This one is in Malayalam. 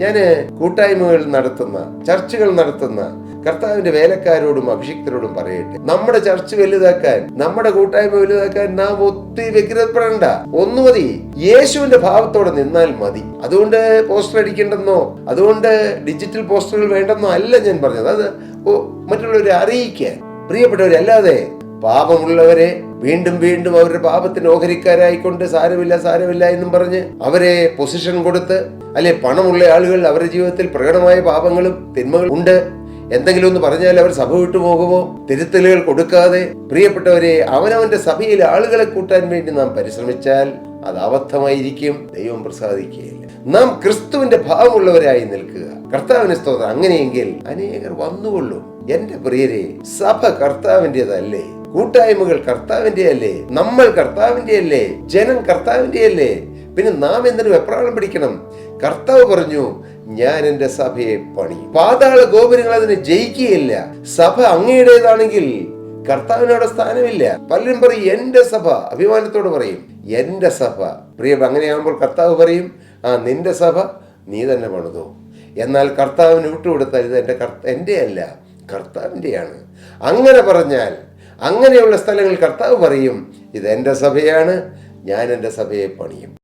ഞാൻ കൂട്ടായ്മകൾ നടത്തുന്ന ചർച്ചകൾ നടത്തുന്ന കർത്താവിന്റെ വേലക്കാരോടും അഭിഷിക്തരോടും പറയട്ടെ. നമ്മുടെ ചർച്ച് വലുതാക്കാൻ നമ്മുടെ കൂട്ടായ്മ വലുതാക്കാൻ നാം ഒത്തിരി വ്യഗ്രതപ്പെടേണ്ട ഒന്നു മതി. യേശുവിന്റെ ഭാവത്തോടെ നിന്നാൽ മതി. അതുകൊണ്ട് പോസ്റ്റർ അടിക്കേണ്ടെന്നോ അതുകൊണ്ട് ഡിജിറ്റൽ പോസ്റ്ററുകൾ വേണ്ടെന്നോ അല്ല ഞാൻ പറഞ്ഞത്. അത് മറ്റുള്ളവരെ അറിയിക്കാൻ. പ്രിയപ്പെട്ടവരെ അല്ലാതെ പാപമുള്ളവരെ വീണ്ടും വീണ്ടും അവരുടെ പാപത്തിന് ഓഹരിക്കാരായിക്കൊണ്ട് സാരമില്ല സാരമില്ല എന്നും പറഞ്ഞ് അവരെ പൊസിഷൻ കൊടുത്ത് അല്ലെ പണമുള്ള ആളുകൾ അവരുടെ ജീവിതത്തിൽ പ്രകടമായ പാപങ്ങളും തിന്മകളും ഉണ്ട്. എന്തെങ്കിലും ഒന്ന് പറഞ്ഞാൽ അവർ സഭ വിട്ടു പോകുമോ? തിരുത്തലുകൾ കൊടുക്കാതെ പ്രിയപ്പെട്ടവരെ അവനവന്റെ സഭയിൽ ആളുകളെ കൂട്ടാൻ വേണ്ടി നാം പരിശ്രമിച്ചാൽ അത് അബദ്ധമായിരിക്കും. ദൈവം പ്രസാദിക്കുകയില്ല. നാം ക്രിസ്തുവിന്റെ ഭാവമുള്ളവരായി നിൽക്കുക. കർത്താവിന് സ്തോത്രം. അങ്ങനെയെങ്കിൽ അനേകർ വന്നുകൊള്ളും. എന്റെ പ്രിയരെ സഭ കർത്താവിന്റെതല്ലേ കൂട്ടായ്മകൾ കർത്താവിന്റെ അല്ലേ നമ്മൾ കർത്താവിന്റെ അല്ലേ ജനം കർത്താവിന്റെ അല്ലേ പിന്നെ നാം എന്തിനു വെപ്രാളം പിടിക്കണം? കർത്താവ് പറഞ്ഞു ഞാൻ എന്റെ സഭയെ പണി. പാതാള ഗോപുരങ്ങൾ അതിനെ ജയിക്കുകയില്ല. സഭ അങ്ങയുടേതാണെങ്കിൽ കർത്താവിനോട് സ്ഥാനമില്ല. പലരും പറയും എന്റെ സഭ. അഭിമാനത്തോട് പറയും എന്റെ സഭ. പ്രിയ അങ്ങനെയാകുമ്പോൾ കർത്താവ് പറയും ആ നിന്റെ സഭ നീ തന്നെ പണിതു. എന്നാൽ കർത്താവിന് വിട്ടുകൊടുത്താൽ ഇത് എന്റെ കർത്ത എന്റെ അല്ല കർത്താവിന്റെയാണ്. അങ്ങനെ പറഞ്ഞാൽ അങ്ങനെയുള്ള സ്ഥലങ്ങൾ കർത്താവ് പറയും ഇത് എന്റെ സഭയാണ് ഞാൻ എന്റെ സഭയെ പണിയും.